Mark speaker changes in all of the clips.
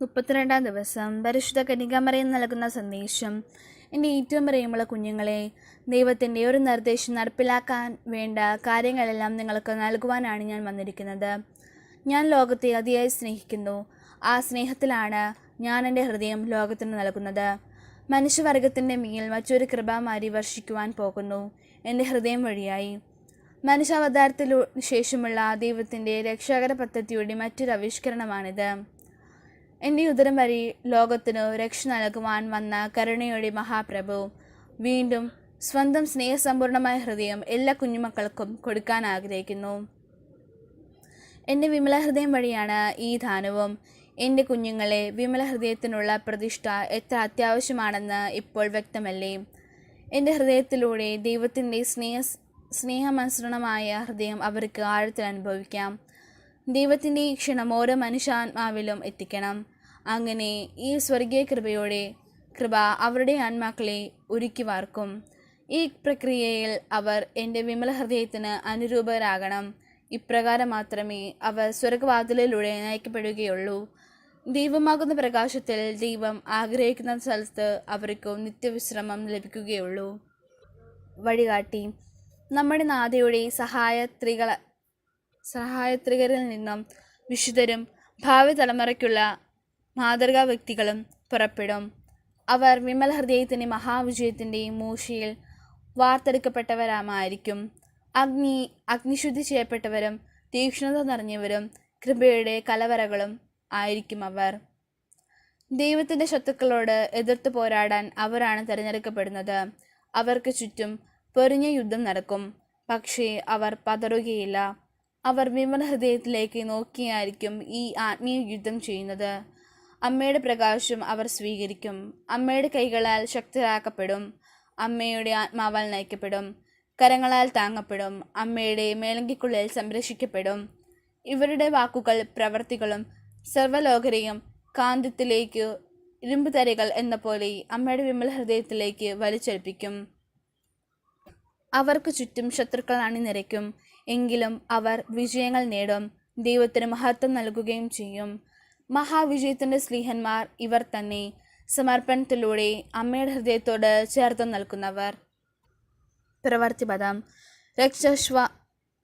Speaker 1: മുപ്പത്തിരണ്ടാം ദിവസം പരിശുദ്ധ കന്യകാമറയിൽ നൽകുന്ന സന്ദേശം. എന്റെ ഏറ്റവും പ്രിയമുള്ള കുഞ്ഞുങ്ങളെ ദൈവത്തിന്റെ ഒരു നിർദ്ദേശം നടപ്പിലാക്കാൻ വേണ്ട കാര്യങ്ങളെല്ലാം നിങ്ങൾക്ക് നൽകുവാനാണ് ഞാൻ വന്നിരിക്കുന്നത്. ഞാൻ ലോകത്തെ അതിയായി സ്നേഹിക്കുന്നു. ആ സ്നേഹത്തിലാണ് ഞാൻ എന്റെ ഹൃദയം ലോകത്തിന് നൽകുന്നത്. മനുഷ്യവർഗത്തിന്റെ മേൽ മറ്റൊരു കൃപാമാരി വർഷിക്കുവാൻ പോകുന്നു. എന്റെ ഹൃദയം വഴിയായി. മനുഷ്യാവതാരത്തിലു ശേഷമുള്ള ദൈവത്തിന്റെ രക്ഷാകര പദ്ധതിയുടെ മറ്റൊരു ആവിഷ്കരണമാണിത്. എന്റെ ഉദരം വരി ലോകത്തിനു രക്ഷ നൽകുവാൻ വന്ന കരുണയുടെ മഹാപ്രഭു വീണ്ടും സ്വന്തം സ്നേഹസമ്പൂർണമായ ഹൃദയം എല്ലാ കുഞ്ഞുമക്കൾക്കും കൊടുക്കാൻ ആഗ്രഹിക്കുന്നു. എന്റെ വിമല ഹൃദയം വഴിയാണ് ഈ ദാനവും എന്റെ കുഞ്ഞുങ്ങളെ വിമല ഹൃദയത്തിനുള്ള പ്രതിഷ്ഠ എത്ര അത്യാവശ്യമാണെന്ന് ഇപ്പോൾ വ്യക്തമല്ലേ? എന്റെ ഹൃദയത്തിലൂടെ ദൈവത്തിന്റെ സ്നേഹ സ്നേഹമനുസരണമായ ഹൃദയം അവർക്ക് ആഴത്തിൽ അനുഭവിക്കാം. ദൈവത്തിന്റെ ഈ ക്ഷണം ഓരോ മനുഷ്യാത്മാവിലും എത്തിക്കണം. അങ്ങനെ ഈ സ്വർഗീയ കൃപയോടെ കൃപ അവരുടെ ആത്മാക്കളെ ഒരുക്കി വാർക്കും. ഈ പ്രക്രിയയിൽ അവർ എന്റെ വിമല ഹൃദയത്തിന് അനുരൂപരാകണം. ഇപ്രകാരം മാത്രമേ അവർ സ്വർഗവാതിലിലൂടെ നയിക്കപ്പെടുകയുള്ളൂ. ദൈവമാകുന്ന പ്രകാശത്തിൽ ദൈവം ആഗ്രഹിക്കുന്ന സ്ഥലത്ത് അവർക്ക് നിത്യവിശ്രമം ലഭിക്കുകയുള്ളൂ. വഴികാട്ടി നമ്മുടെ നാഥയുടെ സഹായത്രികള സഹായത്രികരിൽ നിന്നും വിശുദ്ധരും ഭാവി തലമുറയ്ക്കുള്ള മാതൃകാ വ്യക്തികളും പുറപ്പെടും. അവർ വിമൽ ഹൃദയത്തിന്റെ മഹാവിജയത്തിന്റെ മൂശയിൽ വാർത്തെടുക്കപ്പെട്ടവരാമായിരിക്കും. അഗ്നി അഗ്നിശുദ്ധി ചെയ്യപ്പെട്ടവരും തീക്ഷ്ണത നിറഞ്ഞവരും കൃപയുടെ കലവറകളും ആയിരിക്കും അവർ. ദൈവത്തിന്റെ ശത്രുക്കളോട് എതിർത്ത് പോരാടാൻ അവരാണ് തിരഞ്ഞെടുക്കപ്പെടുന്നത്. അവർക്ക് ചുറ്റും പൊരിഞ്ഞ യുദ്ധം നടക്കും. പക്ഷേ അവർ പതറുകയില്ല. അവർ വിമല ഹൃദയത്തിലേക്ക് നോക്കിയായിരിക്കും ഈ ആത്മീയ യുദ്ധം ചെയ്യുന്നത്. അമ്മയുടെ പ്രകാശം അവർ സ്വീകരിക്കും. അമ്മയുടെ കൈകളാൽ ശക്തരാക്കപ്പെടും. അമ്മയുടെ ആത്മാവാൽ നയിക്കപ്പെടും. കരങ്ങളാൽ താങ്ങപ്പെടും. അമ്മയുടെ മേലങ്കിക്കുള്ളിൽ സംരക്ഷിക്കപ്പെടും. ഇവരുടെ വാക്കുകൾ പ്രവർത്തികളും സർവലോകരെയും കാന്തത്തിലേക്ക് ഇരുമ്പ് തരികൾ എന്ന പോലെ അമ്മയുടെ വിമല ഹൃദയത്തിലേക്ക് വലിച്ചേൽപ്പിക്കും. അവർക്ക് ചുറ്റും ശത്രുക്കൾ അണിനിരയ്ക്കും എങ്കിലും അവർ വിജയങ്ങൾ നേടും. ദൈവത്തിന് മഹത്വം നൽകുകയും ചെയ്യും. മഹാവിജയത്തിന്റെ സ്ലീഹന്മാർ ഇവർ തന്നെ സമർപ്പണത്തിലൂടെ അമ്മയുടെ ഹൃദയത്തോട് ചേർത്ത് നിൽക്കുന്നവർ. പ്രവർത്തിപദം രക്ഷസ്വ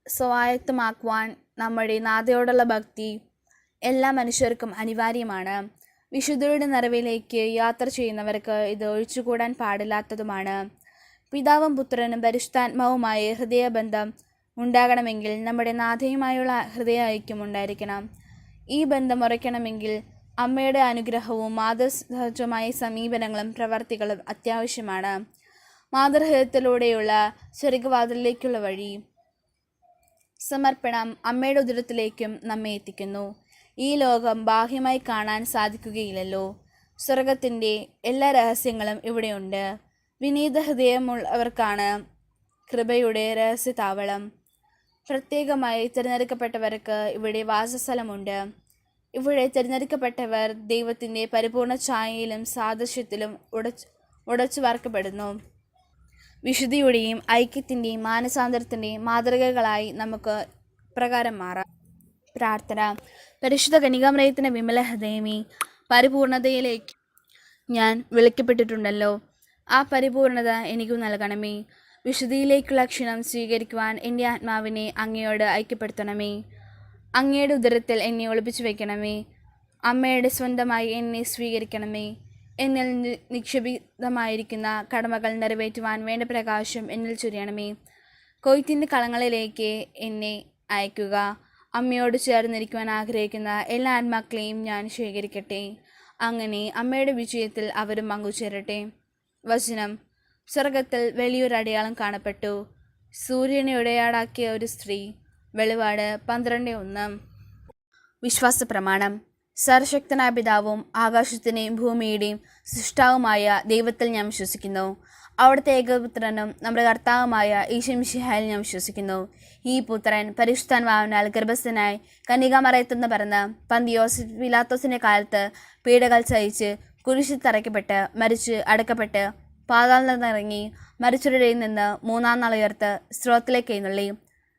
Speaker 1: സ്വായത്തമാക്കുവാൻ നമ്മുടെ നാഥയോടുള്ള ഭക്തി എല്ലാ മനുഷ്യർക്കും അനിവാര്യമാണ്. വിശുദ്ധരുടെ നിറവിലേക്ക് യാത്ര ചെയ്യുന്നവർക്ക് ഇത് ഒഴിച്ചുകൂടാൻ പാടില്ലാത്തതുമാണ്. പിതാവും പുത്രനും പരിശുദ്ധാത്മാവുമായ ഹൃദയബന്ധം ഉണ്ടാകണമെങ്കിൽ നമ്മുടെ നാഥയുമായുള്ള ഹൃദയ ഐക്യം ഉണ്ടായിരിക്കണം. ഈ ബന്ധം ഉറയ്ക്കണമെങ്കിൽ അമ്മയുടെ അനുഗ്രഹവും മാതൃസഹജമായ സമീപനങ്ങളും പ്രവർത്തികളും അത്യാവശ്യമാണ്. മാതൃഹൃദയത്തിലൂടെയുള്ള സ്വർഗവാതിലേക്കുള്ള വഴി സമർപ്പണം അമ്മയുടെ ഉദരത്തിലേക്കും നമ്മെ എത്തിക്കുന്നു. ഈ ലോകം ബാഹ്യമായി കാണാൻ സാധിക്കുകയില്ലല്ലോ. സ്വർഗത്തിന്റെ എല്ലാ രഹസ്യങ്ങളും ഇവിടെയുണ്ട്. വിനീത ഹൃദയമുള്ളവർക്കാണ് കൃപയുടെ രഹസ്യ താവളം പ്രത്യേകമായി തിരഞ്ഞെടുക്കപ്പെട്ടവർക്ക് ഇവിടെ വാസസ്ഥലമുണ്ട്. ഇവിടെ തിരഞ്ഞെടുക്കപ്പെട്ടവർ ദൈവത്തിന്റെ പരിപൂർണ ഛായയിലും സാദൃശ്യത്തിലും ഉടച്ച് ഉടച്ചു വാർക്കപ്പെടുന്നു വിശുദ്ധിയുടെയും ഐക്യത്തിന്റെയും മാനസാന്തരത്തിന്റെയും മാതൃകകളായി നമുക്ക് പ്രകാരം മാറാം. പ്രാർത്ഥന. പരിശുദ്ധ കനികാമ്രയത്തിന്റെ വിമല ഹൃദയമേ പരിപൂർണതയിലേക്ക് ഞാൻ വിളിക്കപ്പെട്ടിട്ടുണ്ടല്ലോ. ആ പരിപൂർണത എനിക്ക് നൽകണമേ. വിശുദ്ധിയിലേക്കുള്ള ക്ഷണം സ്വീകരിക്കുവാൻ എന്റെ ആത്മാവിനെ അങ്ങയോട് ഐക്യപ്പെടുത്തണമേ. അങ്ങയുടെ ഉദരത്തിൽ എന്നെ ഒളിപ്പിച്ചു വയ്ക്കണമേ. അമ്മയുടെ സ്വന്തമായി എന്നെ സ്വീകരിക്കണമേ. എന്നിൽ നിക്ഷേപിതമായിരിക്കുന്ന കടമകൾ നിറവേറ്റുവാൻ വേണ്ട പ്രകാശം എന്നിൽ ചൊരിയണമേ. കൊയ്ത്തിന്റെ കളങ്ങളിലേക്ക് എന്നെ അയക്കുക. അമ്മയോട് ചേർന്നിരിക്കുവാൻ ആഗ്രഹിക്കുന്ന എല്ലാ ആത്മാക്കളെയും ഞാൻ സ്വീകരിക്കട്ടെ അങ്ങനെ അമ്മയുടെ വിജയത്തിൽ അവരും പങ്കുചേരട്ടെ. വചനം. സ്വർഗത്തിൽ വലിയൊരു അടയാളം കാണപ്പെട്ടു. സൂര്യനെ ഇടയാടാക്കിയ ഒരു സ്ത്രീ. വെളിപാട് പന്ത്രണ്ട് ഒന്ന്. വിശ്വാസ പ്രമാണം സർവശക്തനായ പിതാവും ആകാശത്തിനെയും ഭൂമിയുടെയും സൃഷ്ടാവുമായ ദൈവത്തിൽ ഞാൻ വിശ്വസിക്കുന്നു. അവിടുത്തെ ഏകപുത്രനും നമ്മുടെ കർത്താവുമായ ഈശംഷിഹായിൽ ഞാൻ വിശ്വസിക്കുന്നു. ഈ പുത്രൻ പരിശുദ്ധാൻവാവിനാൽ ഗർഭസ്ഥനായി കന്യകാമറയത്തുനിന്ന് പറന്ന് പന്തിയോസ് പിലാത്തോസിന്റെ കാലത്ത് പീഡകൾ സഹിച്ച് കുരിശിൽ തറയ്ക്കപ്പെട്ട് മരിച്ച് അടക്കപ്പെട്ട് പാതാളിൽ നിന്നിറങ്ങി മരിച്ചവരുടെ നിന്ന് മൂന്നാം നാൾ ഉയർത്ത് സ്രോത്തിലേക്ക് എഴുന്നള്ളി.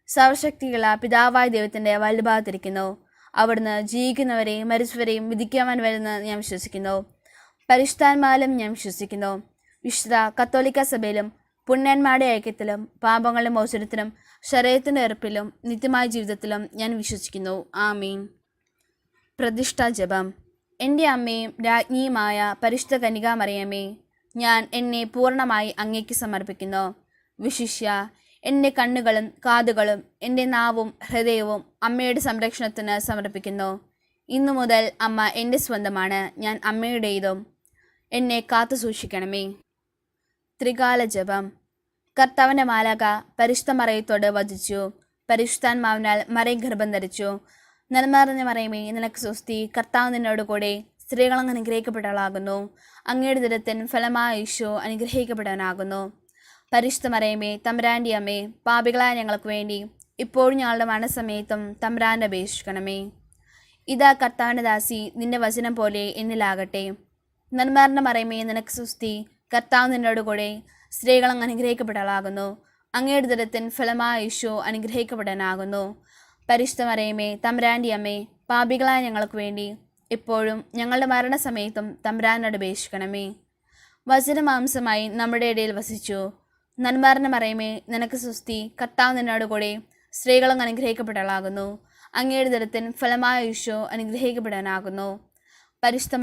Speaker 1: സർവശക്തിയുള്ള പിതാവായ ദൈവത്തിന്റെ വലുഭാഗത്തിരിക്കുന്നു അവിടുന്ന് ജീവിക്കുന്നവരെയും മരിച്ചവരെയും വിധിക്കാൻ വരുന്ന ഞാൻ വിശ്വസിക്കുന്നു. പരിഷ്ഠാന്മാരിലും ഞാൻ വിശ്വസിക്കുന്നു. വിശുദ്ധ കത്തോലിക്ക സഭയിലും പുണ്യന്മാരുടെ ഐക്യത്തിലും പാപങ്ങളുടെ മോചനത്തിലും ശരീരത്തിന്റെ എറുപ്പിലും നിത്യമായ ജീവിതത്തിലും ഞാൻ വിശ്വസിക്കുന്നു. ആമീൻ. പ്രതിഷ്ഠാ ജപം. എന്റെ അമ്മയും രാജ്ഞിയുമായ പരിശുദ്ധ കനികാമറിയമേ ഞാൻ എന്നെ പൂർണമായി അങ്ങേക്ക് സമർപ്പിക്കുന്നു. വിശിഷ്യ എന്റെ കണ്ണുകളും കാതുകളും എന്റെ നാവും ഹൃദയവും അമ്മയുടെ സംരക്ഷണത്തിന് സമർപ്പിക്കുന്നു. ഇന്നു മുതൽ അമ്മ എന്റെ സ്വന്തമാണ് ഞാൻ അമ്മയുടേതും എന്നെ കാത്തു സൂക്ഷിക്കണമേ. ത്രികാല ജപം. കർത്താവിന്റെ മാലാക പരിശുദ്ധ മറയത്തോട് വധിച്ചു പരിശുദ്ധാത്മാവിനാൽ മറയും ഗർഭം ധരിച്ചു. നിലനിറഞ്ഞ മറയമേ നിനക്ക് സ്വസ്തി. കർത്താവ് നിന്നോട് കൂടെ അങ്ങ് അനുഗ്രഹിക്കപ്പെട്ടവളാകുന്നു. അങ്ങയുടെ ദിനത്തിൻ ഫലമായ ഈശോ അനുഗ്രഹിക്കപ്പെടാനാകുന്നു പരിശുദ്ധ തമ്പ്രാന്റെ അമ്മേ പാപികളായ ഞങ്ങൾക്ക് വേണ്ടി ഇപ്പോഴും ഞങ്ങളുടെ മരണസമയത്തും തമ്പ്രാന്റെ അപേക്ഷിക്കണമേ. ഇതാ കർത്താവിന്റെ ദാസി നിന്റെ വചനം പോലെ എന്നിലാകട്ടെ. നന്മാരന്റെ മറയമേ നിനക്ക് സുസ്തി കർത്താവ് നിന്നോട് കൂടെ സ്ത്രീകൾ അങ്ങ് അനുഗ്രഹിക്കപ്പെട്ടവളാകുന്നു. അങ്ങയുടെ ദിനത്തിൻ ഫലമായ ഈശോ അനുഗ്രഹിക്കപ്പെടാനാകുന്നു പരിശുദ്ധ തമ്പ്രാന്റെ അമ്മേ പാപികളായ ഞങ്ങൾക്ക് വേണ്ടി ഇപ്പോഴും ഞങ്ങളുടെ മരണസമയത്തും തമ്പ്രാനോട് അപേക്ഷിക്കണമേ. വചനമാംസമായി നമ്മുടെ ഇടയിൽ വസിച്ചു. നന്മാരനെ മറയമേ നിനക്ക് സുസ്തി കർത്താവ് നിന്നോട് കൂടെ സ്ത്രീകളും അനുഗ്രഹിക്കപ്പെടാനാകുന്നു അങ്ങയുടെ ദിനത്തിൻ ഫലമായ ഈശോ അനുഗ്രഹിക്കപ്പെടാനാകുന്നു പരിശുദ്ധ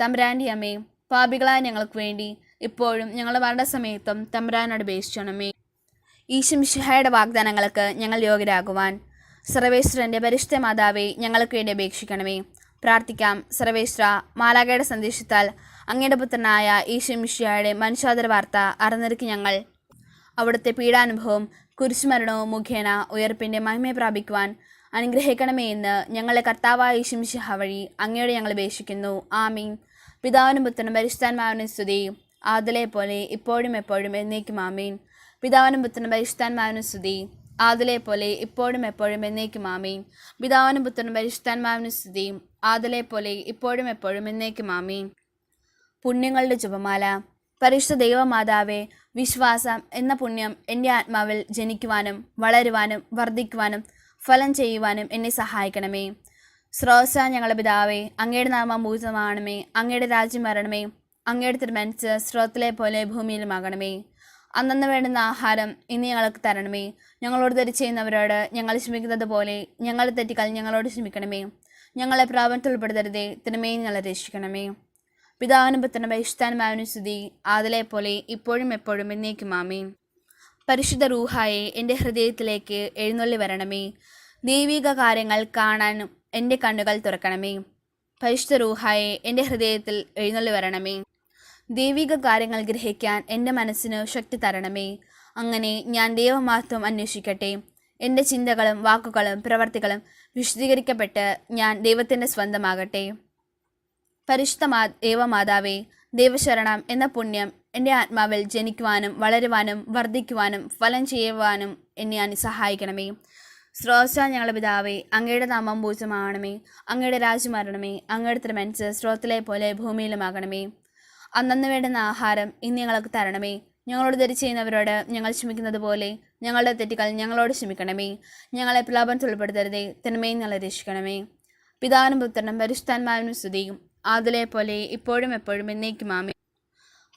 Speaker 1: തമ്പ്രാന്റെ അമ്മേ പാപികളായ ഞങ്ങൾക്ക് വേണ്ടി ഇപ്പോഴും ഞങ്ങളുടെ മരണസമയത്തും തമ്പ്രാനോട് അപേക്ഷിക്കണമേ. ഈശുമിഷിഹായുടെ വാഗ്ദാനങ്ങൾക്ക് ഞങ്ങൾ യോഗ്യരാകുവാൻ സർവേശ്വരന്റെ പരിശുദ്ധ മാതാവെ ഞങ്ങൾക്ക് വേണ്ടി അപേക്ഷിക്കണമേ. പ്രാർത്ഥിക്കാം. സർവേശ്വര മാലാകയുടെ സന്ദേശത്താൽ അങ്ങയുടെ പുത്രനായ ഈശ്വമിഷ്യയുടെ മനുഷ്യാതര വാർത്ത അറിഞ്ഞിരിക്കും ഞങ്ങൾ. അവിടുത്തെ പീഡാനുഭവം കുരിശുമരണവും മുഖേന ഉയർപ്പിന്റെ മഹിമയെ പ്രാപിക്കുവാൻ അനുഗ്രഹിക്കണമേ എന്ന് ഞങ്ങളെ കർത്താവായ ഈശുമിഷിഹ വഴി അങ്ങയോട് ഞങ്ങൾ അപേക്ഷിക്കുന്നു. ആമീൻ. പിതാവിനും പുത്രനും പരിശുദ്ധാൻമാവിനും സ്തുതി. ആദലെ പോലെ ഇപ്പോഴും എപ്പോഴും എന്നേക്കും ആമീൻ. പിതാവിനും പുത്രനും പരിശുദ്ധാൻമാവിനും സ്തുതി. ആദലെ പോലെ ഇപ്പോഴും എപ്പോഴും എന്നേക്കും ആമീൻ. പിതാവിനും പുത്രനും പരിശുദ്ധാൻമാവിനും സ്തുതി. ആദലെ പോലെ ഇപ്പോഴും എപ്പോഴും എന്നേക്കും ആമീൻ. പുണ്യങ്ങളുടെ ജപമാല. പരിശുദ്ധ ദൈവമാതാവേ വിശ്വാസം എന്ന പുണ്യം എന്റെ ആത്മാവിൽ ജനിക്കുവാനും വളരുവാനും വർദ്ധിക്കുവാനും ഫലം ചെയ്യുവാനും എന്നെ സഹായിക്കണമേ. സ്രോസ ഞങ്ങളുടെ പിതാവേ അങ്ങയുടെ നാമം ഭൂതമാണമേ അങ്ങയുടെ രാജ്യം വരണമേ അങ്ങയുടെ തിരുമനസ് സ്രോത്തിലെ പോലെ ഭൂമിയിലുമാകണമേ. അന്നന്ന് വേണ്ടുന്ന ആഹാരം ഇന്ന് ഞങ്ങൾക്ക് തരണമേ. ഞങ്ങളോട് തെറ്റ് ചെയ്യുന്നവരോട് ഞങ്ങൾ ക്ഷമിക്കുന്നത് പോലെ ഞങ്ങൾ തെറ്റുകൾ ഞങ്ങളോട് ക്ഷമിക്കണമേ. ഞങ്ങളെ പ്രാപനത്തിൽ ഉൾപ്പെടുത്തരുതേ. തിന്മയും ഞങ്ങളെ രക്ഷിക്കണമേ. പിതാവിനും പുത്രനും പരിശുദ്ധാനുമാവിനും സ്തുതി. ആദിലെ പോലെ ഇപ്പോഴും എപ്പോഴും എന്നേക്കും ആമീൻ. പരിശുദ്ധ റൂഹായെ എന്റെ ഹൃദയത്തിലേക്ക് എഴുന്നള്ളി വരണമേ. ദൈവിക കാര്യങ്ങൾ കാണാനും എന്റെ കണ്ണുകൾ തുറക്കണമേ. പരിശുദ്ധ റൂഹായെ എന്റെ ഹൃദയത്തിൽ എഴുന്നള്ളി വരണമേ. ദൈവിക കാര്യങ്ങൾ ഗ്രഹിക്കാൻ എന്റെ മനസ്സിന് ശക്തി തരണമേ. അങ്ങനെ ഞാൻ ദൈവമാത്വം അന്വേഷിക്കട്ടെ. എന്റെ ചിന്തകളും വാക്കുകളും പ്രവർത്തികളും വിശദീകരിക്കപ്പെട്ട് ഞാൻ ദൈവത്തിന്റെ സ്വന്തമാകട്ടെ. പരിശുദ്ധ മാ ദേവമാതാവേ ദൈവശരണം എന്ന പുണ്യം എന്റെ ആത്മാവിൽ ജനിക്കുവാനും വളരുവാനും വർദ്ധിക്കുവാനും ഫലം ചെയ്യുവാനും എന്നെ ഞാൻ സഹായിക്കണമേ. സ്രോത ഞങ്ങളുടെ പിതാവേ അങ്ങയുടെ നാമം പൂജമാകണമേ അങ്ങയുടെ രാജ്യം വരണമേ. അങ്ങയുടെ തിരുമനസ് സ്രോതത്തിലെ പോലെ ഭൂമിയിലുമാകണമേ. അന്നന്ന് വേണ്ടുന്ന ആഹാരം ഇന്ന് ഞങ്ങൾക്ക് തരണമേ. ഞങ്ങളോട് ധരിച്ചു ചെയ്യുന്നവരോട് ഞങ്ങൾ ക്ഷമിക്കുന്നത് പോലെ ഞങ്ങളുടെ തെറ്റുകൾ ഞങ്ങളോട് ക്ഷമിക്കണമേ. ഞങ്ങളെ പ്രലാപനത്തിൽ ഉൾപ്പെടുത്തരുതേ തിന്മയും ഞങ്ങളെ രക്ഷിക്കണമേ. പിതാവിനും പുത്രനും പരിശുദ്ധാത്മാവിനും സ്തുതിയും. ആദിലെ പോലെ ഇപ്പോഴും എപ്പോഴും എന്നേക്കും ആമേ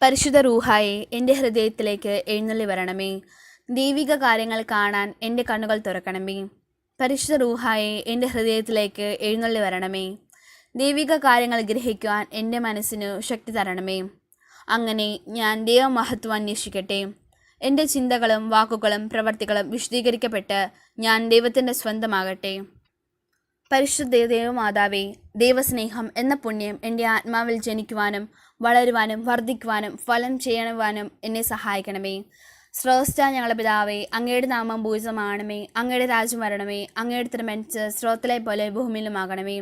Speaker 1: പരിശുദ്ധ റൂഹായെ എന്റെ ഹൃദയത്തിലേക്ക് എഴുന്നള്ളി വരണമേ. ദൈവിക കാര്യങ്ങൾ കാണാൻ എന്റെ കണ്ണുകൾ തുറക്കണമേ. പരിശുദ്ധ റൂഹായെ എന്റെ ഹൃദയത്തിലേക്ക് എഴുന്നള്ളി വരണമേ. ദൈവിക കാര്യങ്ങൾ ഗ്രഹിക്കുവാൻ എന്റെ മനസ്സിനു ശക്തി തരണമേ. അങ്ങനെ ഞാൻ ദൈവമഹത്വം അന്വേഷിക്കട്ടെ. എന്റെ ചിന്തകളും വാക്കുകളും പ്രവർത്തികളും വിശദീകരിക്കപ്പെട്ട് ഞാൻ ദൈവത്തിന്റെ സ്വന്തമാകട്ടെ. പരിശുദ്ധ ദൈവമാതാവേ ദൈവസ്നേഹം എന്ന പുണ്യം എന്റെ ആത്മാവിൽ ജനിക്കുവാനും വളരുവാനും വർദ്ധിക്കുവാനും ഫലം ചെയ്യുവാനും എന്നെ സഹായിക്കണമേ. സ്രോസ്ത ഞങ്ങളുടെ പിതാവേ അങ്ങയുടെ നാമം ഭൂജമാണമേ അങ്ങയുടെ രാജ്യം വരണമേ അങ്ങയുടെ തിരുമനസ് സ്രോത്തിലെ പോലെ ഭൂമിയിലുമാകണമേ.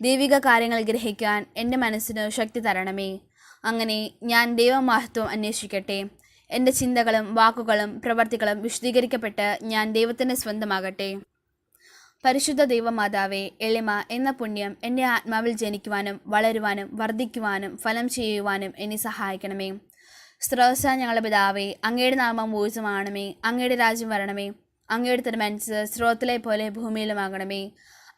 Speaker 1: ദൈവിക കാര്യങ്ങൾ ഗ്രഹിക്കാൻ എന്റെ മനസ്സിന് ശക്തി തരണമേ. അങ്ങനെ ഞാൻ ദൈവമഹത്വം അന്വേഷിക്കട്ടെ. എന്റെ ചിന്തകളും വാക്കുകളും പ്രവർത്തികളും വിശദീകരിക്കപ്പെട്ട് ഞാൻ ദൈവത്തിന്റെ സ്വന്തമാകട്ടെ. പരിശുദ്ധ ദൈവമാതാവേ എളിമ എന്ന പുണ്യം എന്റെ ആത്മാവിൽ ജനിക്കുവാനും വളരുവാനും വർദ്ധിക്കുവാനും ഫലം ചെയ്യുവാനും എന്നെ സഹായിക്കണമേ. സ്രോസ ഞങ്ങളുടെ പിതാവേ അങ്ങയുടെ നാമം ഊർജമാണമേ അങ്ങയുടെ രാജ്യം വരണമേ അങ്ങയുടെ തിരുമനസ് സ്രോത്തിലെ പോലെ ഭൂമിയിലുമാകണമേ.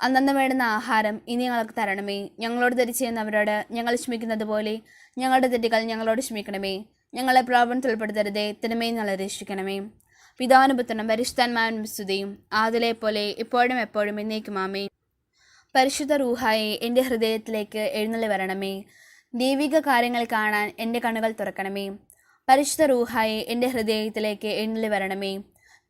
Speaker 1: അന്നന്ന് വേണ്ടുന്ന ആഹാരം ഇനി ഞങ്ങൾക്ക് തരണമേ. ഞങ്ങളോട് ധരിച്ചു ചെയ്യുന്നവരോട് ഞങ്ങൾ ക്ഷമിക്കുന്നത് പോലെ ഞങ്ങളുടെ തെറ്റുകൾ ഞങ്ങളോട് ക്ഷമിക്കണമേ. ഞങ്ങളെ പ്രലോഭനത്തിൽ ഉൾപ്പെടുത്തരുതേ തിന്മയെ ഞങ്ങളെ രക്ഷിക്കണമേ. പിതാനുപുത്രനും പരിശുദ്ധാത്മാവിനും സ്തുതിയും. ആദിലെ പോലെ ഇപ്പോഴും എപ്പോഴും എന്നേക്കും ആമേ പരിശുദ്ധ റൂഹായെ എന്റെ ഹൃദയത്തിലേക്ക് എഴുന്നള്ളി വരണമേ. ദൈവിക കാര്യങ്ങൾ കാണാൻ എന്റെ കണ്ണുകൾ തുറക്കണമേ. പരിശുദ്ധ റൂഹായെ എന്റെ ഹൃദയത്തിലേക്ക് എഴുന്നള്ളി വരണമേ.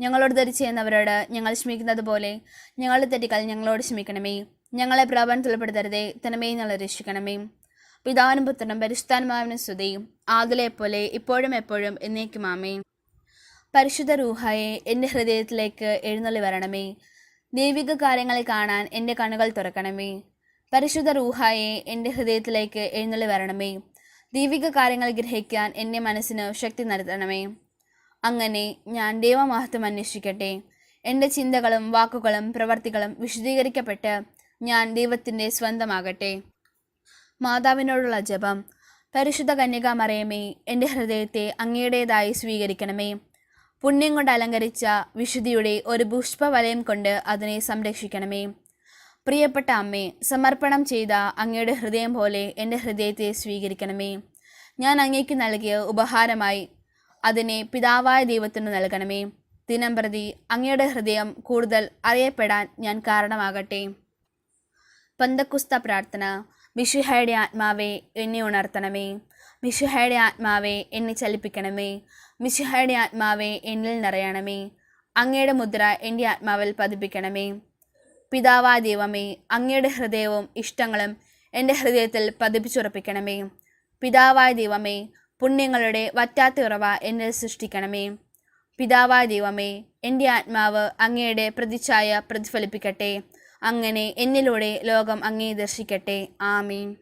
Speaker 1: ഞങ്ങളോട് തെറ്റ് ചെയ്യുന്നവരോട് ഞങ്ങൾ ക്ഷമിക്കുന്നത് പോലെ ഞങ്ങളുടെ തെറ്റുകൾ ഞങ്ങളോട് ക്ഷമിക്കണമേ. ഞങ്ങളെ പ്രലോഭനത്തിൽ ഉൾപ്പെടുത്തരുതേ തനമേ ഞങ്ങളെ രക്ഷിക്കണമേ. പിതാവിനും പുത്രനും പരിശുദ്ധാനുമാവിനും സ്തുതിയും ആദിലെ പോലെ ഇപ്പോഴും എപ്പോഴും എന്നേക്കും ആമേ പരിശുദ്ധ റൂഹായെ എന്റെ ഹൃദയത്തിലേക്ക് എഴുന്നള്ളി വരണമേ. ദൈവിക കാര്യങ്ങളെ കാണാൻ എന്റെ കണ്ണുകൾ തുറക്കണമേ. പരിശുദ്ധ റൂഹായെ എന്റെ ഹൃദയത്തിലേക്ക് എഴുന്നള്ളി വരണമേ. ദൈവിക കാര്യങ്ങൾ ഗ്രഹിക്കാൻ എന്റെ മനസ്സിന് ശക്തി നൽകണമേ. അങ്ങനെ ഞാൻ ദൈവമഹത്വം അന്വേഷിക്കട്ടെ. എന്റെ ചിന്തകളും വാക്കുകളും പ്രവർത്തികളും വിശദീകരിക്കപ്പെട്ട് ഞാൻ ദൈവത്തിന്റെ സ്വന്തമാകട്ടെ. മാതാവിനോടുള്ള ജപം. പരിശുദ്ധ കന്യക കന്യകാമറിയമേ എന്റെ ഹൃദയത്തെ അങ്ങയുടേതായി സ്വീകരിക്കണമേ. പുണ്യം കൊണ്ട് അലങ്കരിച്ച വിശുദ്ധിയുടെ ഒരു പുഷ്പവലയം കൊണ്ട് അതിനെ സംരക്ഷിക്കണമേ. പ്രിയപ്പെട്ട അമ്മേ സമർപ്പണം ചെയ്ത അങ്ങയുടെ ഹൃദയം പോലെ എന്റെ ഹൃദയത്തെ സ്വീകരിക്കണമേ. ഞാൻ അങ്ങേക്ക് നൽകിയ ഉപഹാരമായി അതിനെ പിതാവായ ദൈവത്തിന് നൽകണമേ. ദിനം പ്രതി അങ്ങയുടെ ഹൃദയം കൂടുതൽ അറിയപ്പെടാൻ ഞാൻ കാരണമാകട്ടെ. പന്തക്കുസ്ത പ്രാർത്ഥന. മിഷുഹയുടെ ആത്മാവെ എന്നെ ഉണർത്തണമേ. മിഷുഹയുടെ ആത്മാവെ എന്നെ ചലിപ്പിക്കണമേ. മിഷുഹയുടെ ആത്മാവെ എന്നിൽ നിറയണമേ. അങ്ങയുടെ മുദ്ര എന്റെ ആത്മാവിൽ പതിപ്പിക്കണമേ. പിതാവാ ദൈവമേ അങ്ങയുടെ ഹൃദയവും ഇഷ്ടങ്ങളും എന്റെ ഹൃദയത്തിൽ പതിപ്പിച്ചുറപ്പിക്കണമേ. പിതാവായ ദൈവമേ പുണ്യങ്ങളുടെ വറ്റാത്ത ഉറവ എന്നിൽ സൃഷ്ടിക്കണമേ. പിതാവാ ദൈവമേ എന്റെ ആത്മാവ് അങ്ങയുടെ പ്രതിച്ഛായ പ്രതിഫലിപ്പിക്കട്ടെ. അങ്ങനെ എന്നിലൂടെ ലോകം അങ്ങേ ദർശിക്കട്ടെ. ആമീൻ.